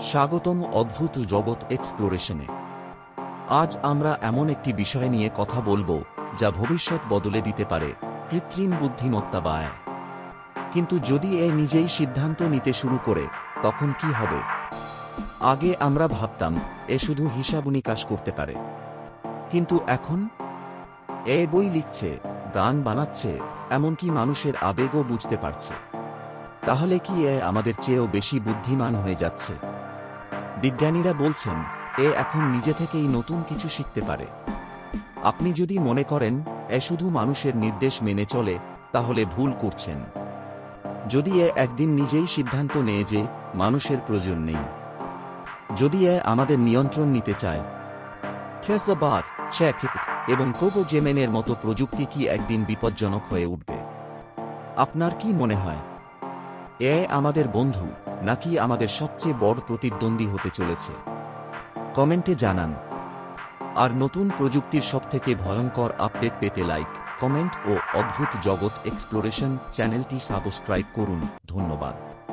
স্বাগতম অদ্ভুত জগৎ এক্সপ্লোরেশনে। আজ আমরা এমন একটি বিষয় নিয়ে কথা বলব, যা ভবিষ্যৎ বদলে দিতে পারে, কৃত্রিম বুদ্ধিমত্তা বা কিন্তু যদি এ নিজেই সিদ্ধান্ত নিতে শুরু করে, তখন কি হবে? আগে আমরা ভাবতাম, এ শুধু হিসাব নিকাশ করতে পারে। কিন্তু এখন? এ বই লিখছে, গান বানাচ্ছে, এমনকি মানুষের আবেগও বুঝতে পারছে। তাহলে কি এ আমাদের চেয়েও বেশি বুদ্ধিমান হয়ে যাচ্ছে? বিজ্ঞানীরা বলছেন, এ এখন নিজে থেকেই নতুন কিছু শিখতে পারে। আপনি যদি মনে করেন, এ শুধু মানুষের নির্দেশ মেনে চলে, তাহলে ভুল করছেন। যদি এ একদিন নিজেই সিদ্ধান্ত নেয় যে, মানুষের প্রয়োজন নেই। যদি এ আমাদের নিয়ন্ত্রণ নিতে চায়। টেসলাবাদ চ্যাক এবং কোবো জেমেনের মতো প্রযুক্তি কি একদিন বিপজ্জনক হয়ে উঠবে? আপনার কি মনে হয়? এ আমাদের বন্ধু, নাকি আমাদের সবচেয়ে বড় প্রতিদ্বন্দ্বী হতে চলেছে। কমেন্টে জানান। আর নতুন প্রযুক্তির সবথেকে ভয়ঙ্কর আপডেট পেতে লাইক কমেন্ট ও অদ্ভুত জগৎ এক্সপ্লোরেশন চ্যানেলটি সাবস্ক্রাইব করুন। ধন্যবাদ।